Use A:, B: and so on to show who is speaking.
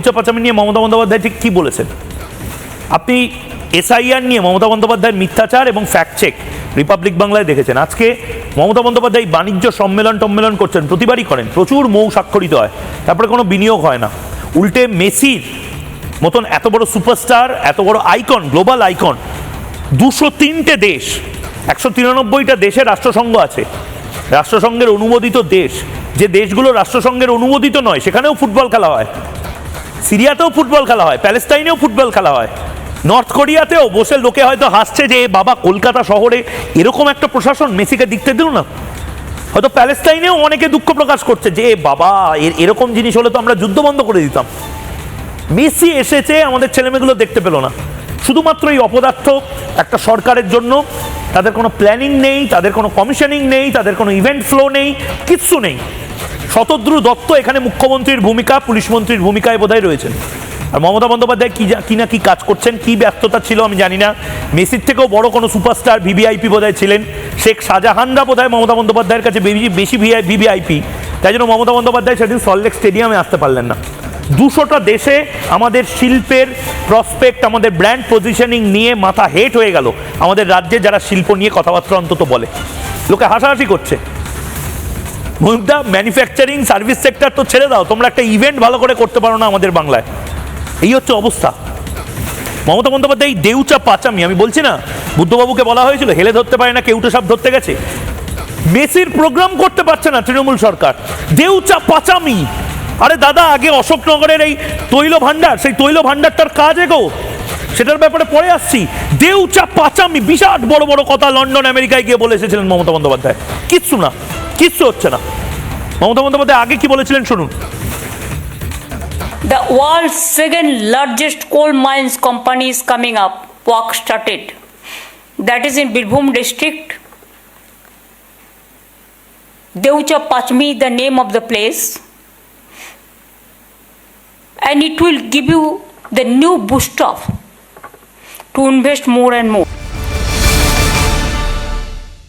A: দেউচা পাচামি নিয়ে মমতা বন্দ্যোপাধ্যায় ঠিক কী বলেছেন? আপনি এসআইআর নিয়ে মমতা বন্দ্যোপাধ্যায়ের মিথ্যাচার এবং ফ্যাক্ট চেক রিপাবলিক বাংলায় দেখেছেন। আজকে মমতা বন্দ্যোপাধ্যায় বাণিজ্য সম্মেলন টম্মেলন করছেন, প্রতিবারই করেন। প্রচুর মৌ স্বাক্ষরিত হয়। তারপরে কোনো বিনিয়োগ হয় না। উল্টে মেসির মতন এত বড় সুপারস্টার এত বড় আইকন গ্লোবাল আইকন দুশো তিনটে দেশ, একশো তিরানব্বইটা দেশে রাষ্ট্রসংঘ আছে। রাষ্ট্রসংঘের অনুমোদিত দেশ। যে দেশগুলো রাষ্ট্রসংঘের অনুমোদিত নয়, সেখানেও ফুটবল খেলা হয়। সিরিয়াতেও ফুটবল খেলা হয়, প্যালেস্তাইনেও ফুটবল খেলা হয়। নর্থ কোরিয়াতেও বসে লোকে হয়তো হাসছে যে বাবা, কলকাতা শহরে এরকম একটা প্রশাসন মেসিকে দিকতে দিল না? হয়তো প্যালেস্তাইনেও অনেকে দুঃখ প্রকাশ করছে যে বাবা, এর- এরকম জিনিস হলে তো আমরা যুদ্ধ বন্ধ করে দিতাম। মেসি এসেছে, আমাদের ছেলেমেয়েগুলো দেখতে পেল না। শুধুমাত্র এই অপদার্থ একটা সরকারের জন্য, তাদের কোনো প্ল্যানিং নেই, তাদের কোনো কমিশনিং নেই, তাদের কোনো ইভেন্ট ফ্লো নেই, কিচ্ছু নেই। শতদ্রু দত্ত এখানে মুখ্যমন্ত্রীর ভূমিকা, পুলিশ মন্ত্রীর ভূমিকায় বোধহয় রয়েছেন। আর মমতা বন্দ্যোপাধ্যায় কী কি না কি কাজ করছেন, কি ব্যস্ততা ছিল আমি জানি না। মেসির থেকেও বড় কোনো সুপারস্টার ভিভিআইপি বোধহয় ছিলেন। শেখ শাহজাহানরা বোধহয় মমতা বন্দ্যোপাধ্যায়ের কাছে বেশি ভিভিআইপি। তাই জন্য মমতা বন্দ্যোপাধ্যায় সেদিন সল্টলেক স্টেডিয়ামে আসতে পারলেন না। দুশোটা দেশে আমাদের শিল্পের প্রসপেক্ট আমাদের ব্র্যান্ড পজিশনিং নিয়ে মাথা হেট হয়ে গেল। আমাদের রাজ্যে যারা শিল্প নিয়ে কথাবার্তা অন্তত বলে। লোকে হাসাহাসি করছে। মহিমদা ম্যানুফ্যাকচারিং সার্ভিস সেক্টর তো ছেড়ে দাও, তোমরা একটা ইভেন্ট ভালো করে করতে পারো না আমাদের বাংলায়। এই হচ্ছে অবস্থা। মমতা বন্দ্যোপাধ্যায়, এই দেউচা পাচামি, আমি বলছি না, বুদ্ধবাবুকে বলা হয়েছিল, হেলে ধরতে পারে না, কেউটা সব ধরতে গেছে। মেসির প্রোগ্রাম করতে পারছে না তৃণমূল সরকার। দেউচা পাচামি। আরে দাদা, আগে অশোকনগরের এই তৈল ভাণ্ডার, সেই তৈল ভাণ্ডারটার কাজ এগো। সেটার ব্যাপারে পরে আসছি। দেউচা পাচামি, বিরাট বড় বড় কথা লন্ডন, আমেরিকায় গিয়ে বলে এসেছিলেন মমতা বন্দ্যোপাধ্যায়। কিচ্ছু না। কিচ্ছু হচ্ছে না মমতা বন্দ্যোপাধ্যায় আগে কি বলেছিলেন শুনুন
B: The world's second largest coal mines company is coming up, work started. That is in Birbhum district. Deucha Pachmi, the name of the place. And it will give you the new boost off to invest more and more.